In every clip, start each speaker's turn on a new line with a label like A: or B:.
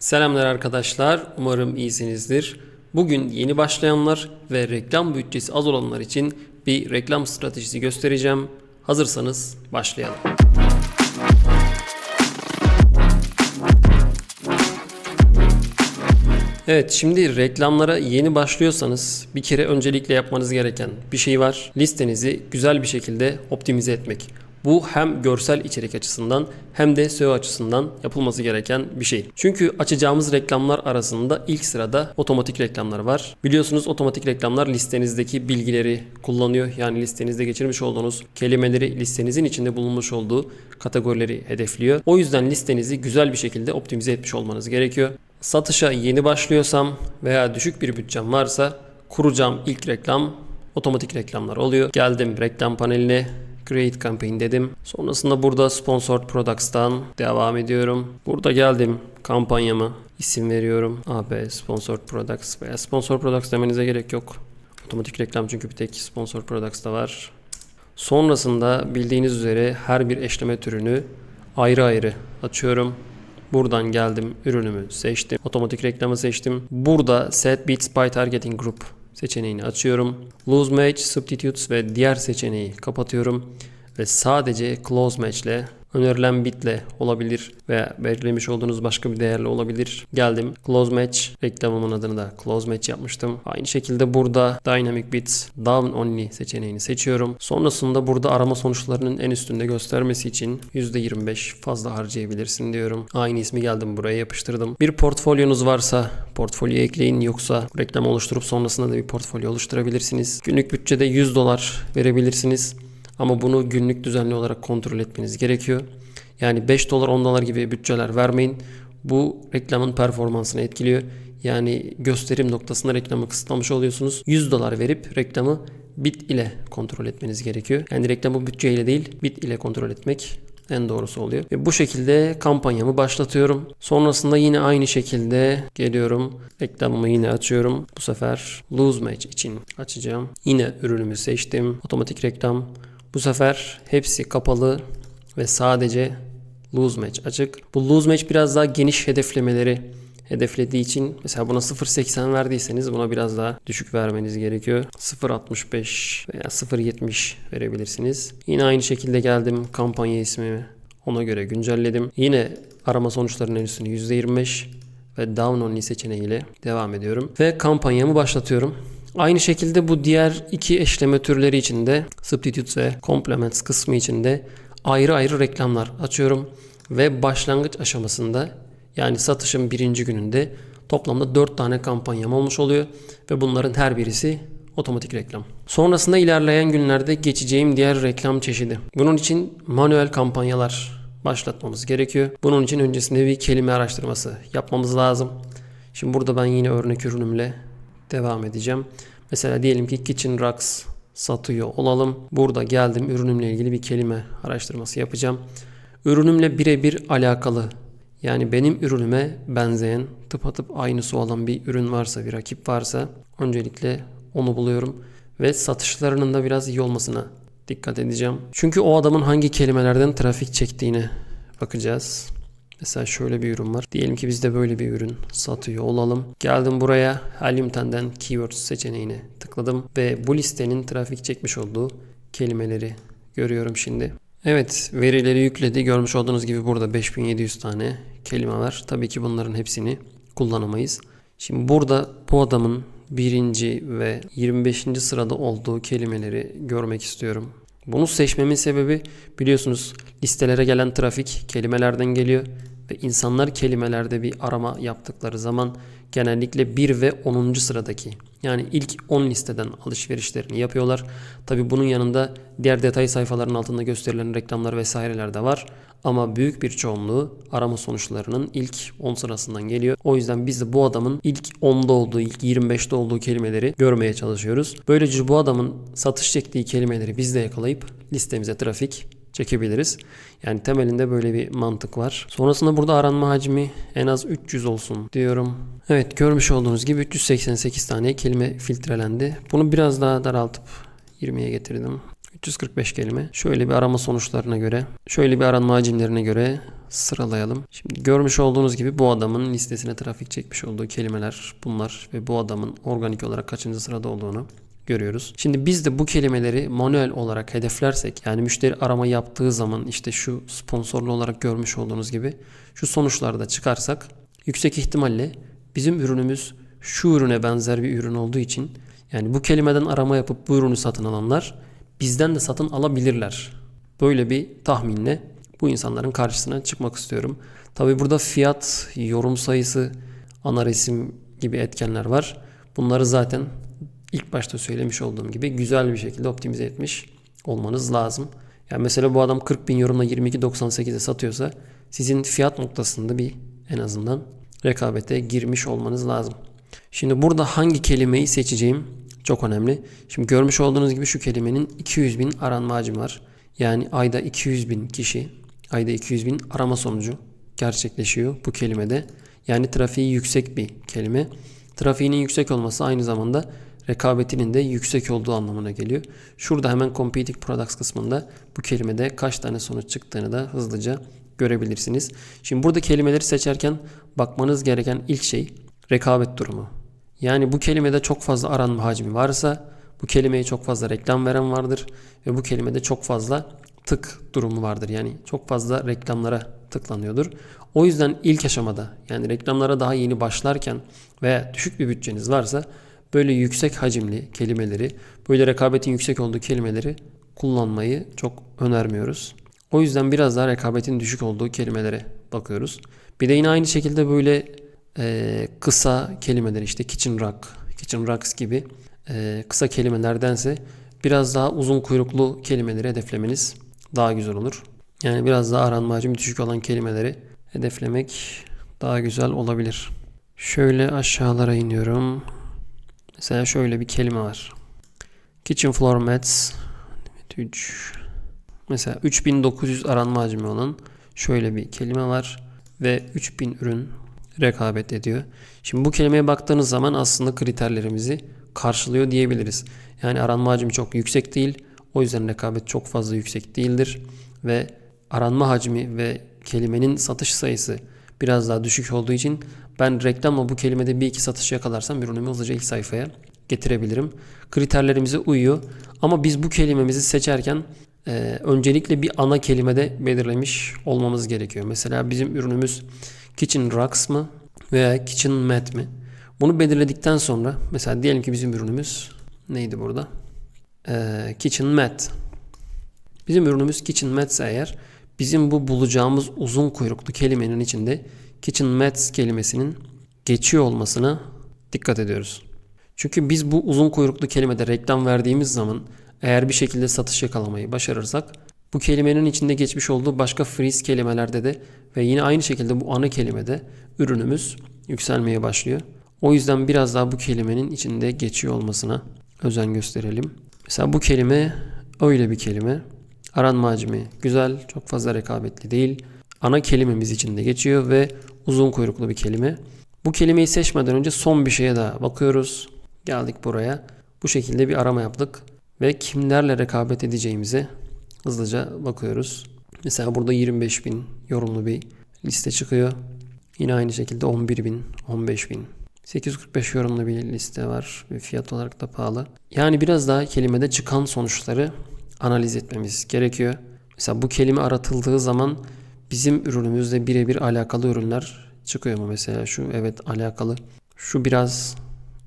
A: Selamlar arkadaşlar. Umarım iyisinizdir. Bugün yeni başlayanlar ve reklam bütçesi az olanlar için bir reklam stratejisi göstereceğim. Hazırsanız başlayalım. Evet şimdi reklamlara yeni başlıyorsanız bir kere öncelikle yapmanız gereken bir şey var. Listenizi güzel bir şekilde optimize etmek. Bu hem görsel içerik açısından hem de SEO açısından yapılması gereken bir şey. Çünkü açacağımız reklamlar arasında ilk sırada otomatik reklamlar var. Biliyorsunuz otomatik reklamlar listenizdeki bilgileri kullanıyor. Yani listenizde geçirmiş olduğunuz kelimeleri listenizin içinde bulunmuş olduğu kategorileri hedefliyor. O yüzden listenizi güzel bir şekilde optimize etmiş olmanız gerekiyor. Satışa yeni başlıyorsam veya düşük bir bütçem varsa kuracağım ilk reklam otomatik reklamlar oluyor. Geldim reklam paneline Create Campaign dedim. Sonrasında burada Sponsored Products'tan devam ediyorum. Burada geldim kampanyamı isim veriyorum. AB Sponsored Products veya Sponsored Products demenize gerek yok. Otomatik reklam çünkü bir tek Sponsored Products'ta var. Sonrasında bildiğiniz üzere her bir eşleme türünü ayrı ayrı açıyorum. Buradan geldim ürünümü seçtim. Otomatik reklamı seçtim. Burada Set Beats by Targeting Group seçeneğini açıyorum. Lose Match, Substitutes ve diğer seçeneği kapatıyorum. Ve sadece Close Match ile önerilen bitle olabilir veya belirlemiş olduğunuz başka bir değerle olabilir. Geldim Close Match reklamımın adını da Close Match yapmıştım. Aynı şekilde burada Dynamic Bits Down Only seçeneğini seçiyorum. Sonrasında burada arama sonuçlarının en üstünde göstermesi için %25 fazla harcayabilirsin diyorum. Aynı ismi geldim buraya yapıştırdım. Bir portfolyonuz varsa portfolyoya ekleyin yoksa reklam oluşturup sonrasında da bir portfolyo oluşturabilirsiniz. Günlük bütçede 100 dolar verebilirsiniz. Ama bunu günlük düzenli olarak kontrol etmeniz gerekiyor. Yani 5 dolar 10 dolar gibi bütçeler vermeyin. Bu reklamın performansını etkiliyor. Yani gösterim noktasında reklamı kısıtlamış oluyorsunuz. 100 dolar verip reklamı bit ile kontrol etmeniz gerekiyor. Yani reklamı bütçe ile değil bit ile kontrol etmek en doğrusu oluyor. Ve bu şekilde kampanyamı başlatıyorum. Sonrasında yine aynı şekilde geliyorum. Reklamımı yine açıyorum. Bu sefer Lose Match için açacağım. Yine ürünümü seçtim. Otomatik reklam. Bu sefer hepsi kapalı ve sadece Lose Match açık. Bu Lose Match biraz daha geniş hedeflemeleri hedeflediği için mesela buna 0.80 verdiyseniz buna biraz daha düşük vermeniz gerekiyor. 0.65 veya 0.70 verebilirsiniz. Yine aynı şekilde geldim kampanya ismimi ona göre güncelledim. Yine arama sonuçlarının en üstünü %25 ve down only seçeneğiyle devam ediyorum. Ve kampanyamı başlatıyorum. Aynı şekilde bu diğer iki eşleme türleri için de substitutes ve complements kısmı için de ayrı ayrı reklamlar açıyorum. Ve başlangıç aşamasında yani satışın birinci gününde toplamda 4 tane kampanyam olmuş oluyor. Ve bunların her birisi otomatik reklam. Sonrasında ilerleyen günlerde geçeceğim diğer reklam çeşidi. Bunun için manuel kampanyalar başlatmamız gerekiyor. Bunun için öncesinde bir kelime araştırması yapmamız lazım. Şimdi burada ben yine örnek ürünümle devam edeceğim. Mesela diyelim ki Kitchen Rocks satıyor olalım. Burada geldim ürünümle ilgili bir kelime araştırması yapacağım. Ürünümle birebir alakalı yani benim ürünüme benzeyen tıpatıp aynısı olan bir ürün varsa bir rakip varsa öncelikle onu buluyorum ve satışlarının da biraz iyi olmasına dikkat edeceğim. Çünkü o adamın hangi kelimelerden trafik çektiğine bakacağız. Mesela şöyle bir ürün var. Diyelim ki biz de böyle bir ürün satıyor olalım. Geldim buraya Heliumten'den Keywords seçeneğine tıkladım ve bu listenin trafik çekmiş olduğu kelimeleri görüyorum şimdi. Evet verileri yükledi. Görmüş olduğunuz gibi burada 5700 tane kelime var. Tabii ki bunların hepsini kullanamayız. Şimdi burada bu adamın birinci ve 25. sırada olduğu kelimeleri görmek istiyorum. Bunu seçmemin sebebi biliyorsunuz listelere gelen trafik kelimelerden geliyor ve insanlar kelimelerde bir arama yaptıkları zaman genellikle 1 ve 10. sıradaki yani ilk 10 listeden alışverişlerini yapıyorlar. Tabi bunun yanında diğer detay sayfaların altında gösterilen reklamlar vesaireler de var. Ama büyük bir çoğunluğu arama sonuçlarının ilk 10 sırasından geliyor. O yüzden biz de bu adamın ilk 10'da olduğu, ilk 25'te olduğu kelimeleri görmeye çalışıyoruz. Böylece bu adamın satış çektiği kelimeleri biz de yakalayıp listemize trafik çekebiliriz. Yani temelinde böyle bir mantık var. Sonrasında burada aranma hacmi en az 300 olsun diyorum. Evet görmüş olduğunuz gibi 388 tane kelime filtrelendi. Bunu biraz daha daraltıp 20'ye getirdim. 345 kelime. Şöyle bir arama sonuçlarına göre, şöyle bir aranma hacimlerine göre sıralayalım. Şimdi görmüş olduğunuz gibi bu adamın listesine trafik çekmiş olduğu kelimeler bunlar ve bu adamın organik olarak kaçıncı sırada olduğunu görüyoruz. Şimdi biz de bu kelimeleri manuel olarak hedeflersek yani müşteri arama yaptığı zaman işte şu sponsorlu olarak görmüş olduğunuz gibi şu sonuçlarda çıkarsak yüksek ihtimalle bizim ürünümüz şu ürüne benzer bir ürün olduğu için yani bu kelimeden arama yapıp bu ürünü satın alanlar bizden de satın alabilirler. Böyle bir tahminle bu insanların karşısına çıkmak istiyorum. Tabi burada fiyat, yorum sayısı, ana resim gibi etkenler var. Bunları zaten ilk başta söylemiş olduğum gibi güzel bir şekilde optimize etmiş olmanız lazım. Yani mesela bu adam 40 bin yorumla 22.98'e satıyorsa sizin fiyat noktasında bir en azından rekabete girmiş olmanız lazım. Şimdi burada hangi kelimeyi seçeceğim çok önemli. Şimdi görmüş olduğunuz gibi şu kelimenin 200 bin aranma hacmi var. Yani ayda 200 bin kişi, ayda 200 bin arama sonucu gerçekleşiyor bu kelimede. Yani trafiği yüksek bir kelime. Trafiğinin yüksek olması aynı zamanda rekabetinin de yüksek olduğu anlamına geliyor. Şurada hemen Competing Products kısmında bu kelimede kaç tane sonuç çıktığını da hızlıca görebilirsiniz. Şimdi burada kelimeleri seçerken bakmanız gereken ilk şey rekabet durumu. Yani bu kelimede çok fazla aranma hacmi varsa bu kelimeye çok fazla reklam veren vardır ve bu kelimede çok fazla tık durumu vardır. Yani çok fazla reklamlara tıklanıyordur. O yüzden ilk aşamada yani reklamlara daha yeni başlarken veya düşük bir bütçeniz varsa böyle yüksek hacimli kelimeleri, böyle rekabetin yüksek olduğu kelimeleri kullanmayı çok önermiyoruz. O yüzden biraz daha rekabetin düşük olduğu kelimelere bakıyoruz. Bir de yine aynı şekilde böyle e, kısa kelimeler işte kitchen rock, kitchen rocks gibi e, kısa kelimelerdense biraz daha uzun kuyruklu kelimeleri hedeflemeniz daha güzel olur. Yani biraz daha aranma hacmi düşük olan kelimeleri hedeflemek daha güzel olabilir. Şöyle aşağılara iniyorum. Mesela şöyle bir kelime var. Kitchen floor mats 3 Mesela 3900 aranma hacmi olan şöyle bir kelime var ve 3000 ürün rekabet ediyor. Şimdi bu kelimeye baktığınız zaman aslında kriterlerimizi karşılıyor diyebiliriz. Yani aranma hacmi çok yüksek değil. O yüzden rekabet çok fazla yüksek değildir. Ve aranma hacmi ve kelimenin satış sayısı biraz daha düşük olduğu için ben reklamla bu kelimede bir iki satış yakalarsam ürünümü hızlıca ilk sayfaya getirebilirim. Kriterlerimize uyuyor. Ama biz bu kelimemizi seçerken e, öncelikle bir ana kelimede belirlemiş olmamız gerekiyor. Mesela bizim ürünümüz Kitchen Rocks mı veya Kitchen Mat mi? Bunu belirledikten sonra mesela diyelim ki bizim ürünümüz neydi burada? Ee, kitchen Mat. Bizim ürünümüz Kitchen Mat eğer bizim bu bulacağımız uzun kuyruklu kelimenin içinde Kitchen Mats kelimesinin geçiyor olmasına dikkat ediyoruz. Çünkü biz bu uzun kuyruklu kelimede reklam verdiğimiz zaman eğer bir şekilde satış yakalamayı başarırsak bu kelimenin içinde geçmiş olduğu başka freeze kelimelerde de ve yine aynı şekilde bu ana kelimede ürünümüz yükselmeye başlıyor. O yüzden biraz daha bu kelimenin içinde geçiyor olmasına özen gösterelim. Mesela bu kelime öyle bir kelime. Aranma hacmi güzel, çok fazla rekabetli değil. Ana kelimemiz içinde geçiyor ve uzun kuyruklu bir kelime. Bu kelimeyi seçmeden önce son bir şeye daha bakıyoruz. Geldik buraya. Bu şekilde bir arama yaptık ve kimlerle rekabet edeceğimize hızlıca bakıyoruz. Mesela burada 25 bin yorumlu bir liste çıkıyor. Yine aynı şekilde 11 bin, 15 bin. 845 yorumlu bir liste var ve fiyat olarak da pahalı. Yani biraz daha kelimede çıkan sonuçları analiz etmemiz gerekiyor. Mesela bu kelime aratıldığı zaman bizim ürünümüzle birebir alakalı ürünler çıkıyor mu? Mesela şu evet alakalı. Şu biraz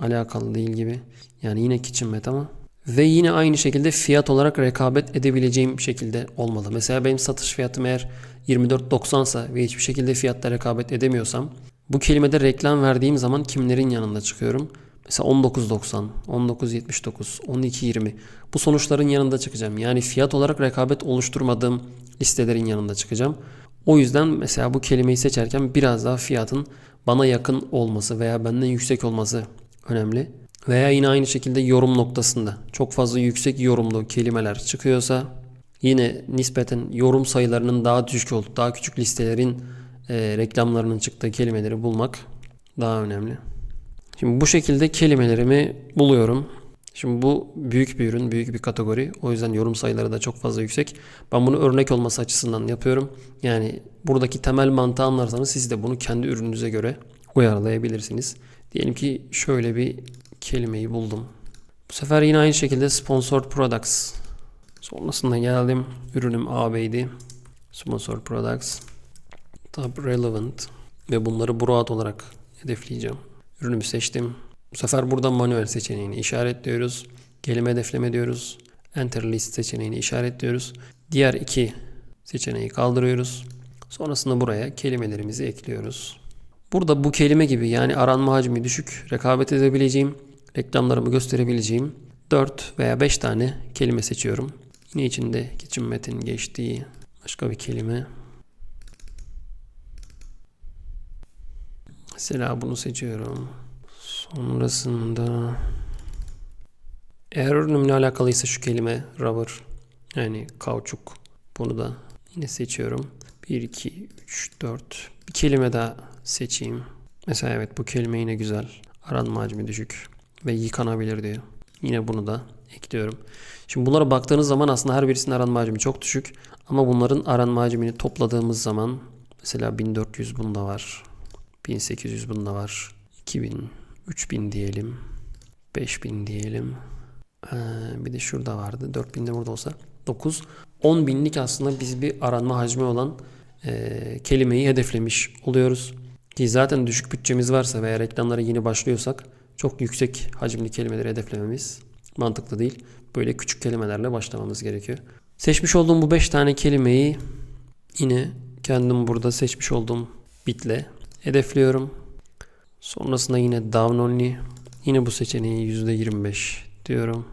A: alakalı değil gibi. Yani yine kitchen mat ama ve yine aynı şekilde fiyat olarak rekabet edebileceğim şekilde olmalı. Mesela benim satış fiyatım eğer 24.90 ise ve hiçbir şekilde fiyatta rekabet edemiyorsam bu kelimede reklam verdiğim zaman kimlerin yanında çıkıyorum? Mesela 19.90, 19.79, 12.20 bu sonuçların yanında çıkacağım. Yani fiyat olarak rekabet oluşturmadığım listelerin yanında çıkacağım. O yüzden mesela bu kelimeyi seçerken biraz daha fiyatın bana yakın olması veya benden yüksek olması önemli. Veya yine aynı şekilde yorum noktasında çok fazla yüksek yorumlu kelimeler çıkıyorsa yine nispeten yorum sayılarının daha düşük olduğu, daha küçük listelerin e, reklamlarının çıktığı kelimeleri bulmak daha önemli. Şimdi bu şekilde kelimelerimi buluyorum. Şimdi bu büyük bir ürün, büyük bir kategori. O yüzden yorum sayıları da çok fazla yüksek. Ben bunu örnek olması açısından yapıyorum. Yani buradaki temel mantığı anlarsanız siz de bunu kendi ürününüze göre uyarlayabilirsiniz. Diyelim ki şöyle bir kelimeyi buldum. Bu sefer yine aynı şekilde sponsored products. Sonrasında geldim. Ürünüm AB'ydi. Sponsored products. Tab relevant. Ve bunları broad olarak hedefleyeceğim. Ürünümü seçtim. Bu sefer burada manuel seçeneğini işaretliyoruz. Kelime hedefleme diyoruz. Enter list seçeneğini işaretliyoruz. Diğer iki seçeneği kaldırıyoruz. Sonrasında buraya kelimelerimizi ekliyoruz. Burada bu kelime gibi yani aranma hacmi düşük, rekabet edebileceğim, reklamlarımı gösterebileceğim 4 veya 5 tane kelime seçiyorum. Yine içinde geçim metin geçtiği başka bir kelime. Mesela bunu seçiyorum. Sonrasında eğer ürünümle alakalıysa şu kelime rubber yani kauçuk bunu da yine seçiyorum. 1, 2, 3, 4 bir kelime daha seçeyim. Mesela evet bu kelime yine güzel. Aranma hacmi düşük ve yıkanabilir diyor. Yine bunu da ekliyorum. Şimdi bunlara baktığınız zaman aslında her birisinin aranma hacmi çok düşük. Ama bunların aranma hacmini topladığımız zaman mesela 1400 bunda var. 1800 bunda var. 2000, 3000 diyelim. 5000 diyelim. Ee, bir de şurada vardı. 4000 de burada olsa. 9. 10 binlik aslında biz bir aranma hacmi olan e, kelimeyi hedeflemiş oluyoruz. Ki zaten düşük bütçemiz varsa veya reklamlara yeni başlıyorsak çok yüksek hacimli kelimeleri hedeflememiz mantıklı değil. Böyle küçük kelimelerle başlamamız gerekiyor. Seçmiş olduğum bu 5 tane kelimeyi yine kendim burada seçmiş olduğum bitle hedefliyorum. Sonrasında yine down only. Yine bu seçeneği %25 diyorum.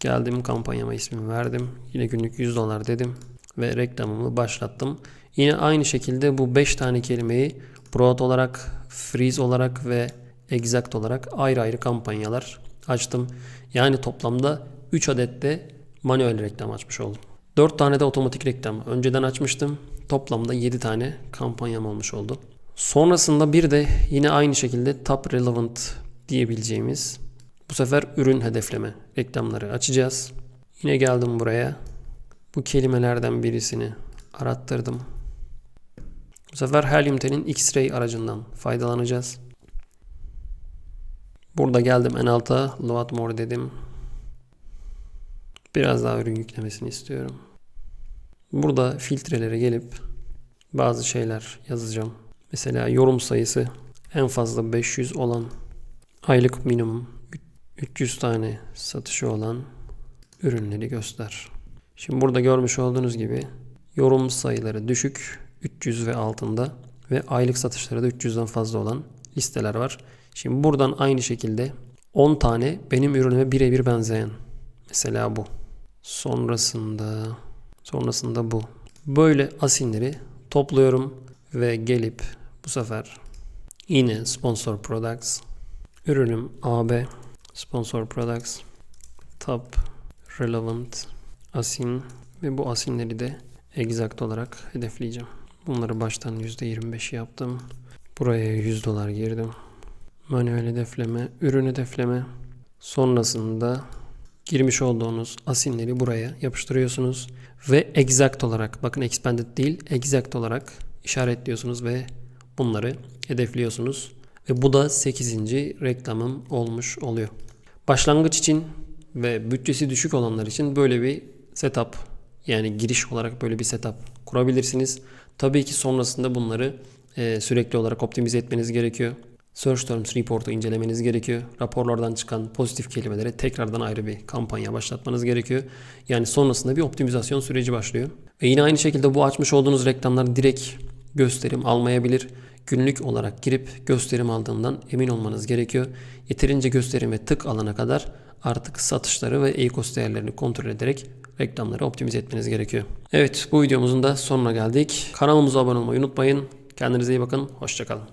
A: Geldim kampanyama ismini verdim. Yine günlük 100 dolar dedim. Ve reklamımı başlattım. Yine aynı şekilde bu 5 tane kelimeyi broad olarak, freeze olarak ve exact olarak ayrı ayrı kampanyalar açtım. Yani toplamda 3 adet de manuel reklam açmış oldum. 4 tane de otomatik reklam önceden açmıştım. Toplamda 7 tane kampanyam olmuş oldu. Sonrasında bir de yine aynı şekilde top relevant diyebileceğimiz bu sefer ürün hedefleme reklamları açacağız. Yine geldim buraya. Bu kelimelerden birisini arattırdım. Bu sefer Helium-10'in X-Ray aracından faydalanacağız. Burada geldim en alta load more dedim. Biraz daha ürün yüklemesini istiyorum. Burada filtrelere gelip bazı şeyler yazacağım. Mesela yorum sayısı en fazla 500 olan aylık minimum 300 tane satışı olan ürünleri göster. Şimdi burada görmüş olduğunuz gibi yorum sayıları düşük 300 ve altında ve aylık satışları da 300'den fazla olan listeler var. Şimdi buradan aynı şekilde 10 tane benim ürünüme birebir benzeyen mesela bu. Sonrasında sonrasında bu. Böyle asinleri topluyorum ve gelip bu sefer yine sponsor products ürünüm AB sponsor products top relevant asin ve bu asinleri de exact olarak hedefleyeceğim. Bunları baştan %25 yaptım. Buraya 100 dolar girdim. Manuel hedefleme, ürün hedefleme. Sonrasında girmiş olduğunuz asinleri buraya yapıştırıyorsunuz ve exact olarak bakın expanded değil exact olarak işaretliyorsunuz ve bunları hedefliyorsunuz. Ve bu da 8. reklamım olmuş oluyor. Başlangıç için ve bütçesi düşük olanlar için böyle bir setup yani giriş olarak böyle bir setup kurabilirsiniz. Tabii ki sonrasında bunları e, sürekli olarak optimize etmeniz gerekiyor. Search Terms Report'u incelemeniz gerekiyor. Raporlardan çıkan pozitif kelimelere tekrardan ayrı bir kampanya başlatmanız gerekiyor. Yani sonrasında bir optimizasyon süreci başlıyor. Ve yine aynı şekilde bu açmış olduğunuz reklamlar direkt gösterim almayabilir. Günlük olarak girip gösterim aldığından emin olmanız gerekiyor. Yeterince gösterime tık alana kadar artık satışları ve e-cost değerlerini kontrol ederek reklamları optimize etmeniz gerekiyor. Evet bu videomuzun da sonuna geldik. Kanalımıza abone olmayı unutmayın. Kendinize iyi bakın. Hoşçakalın.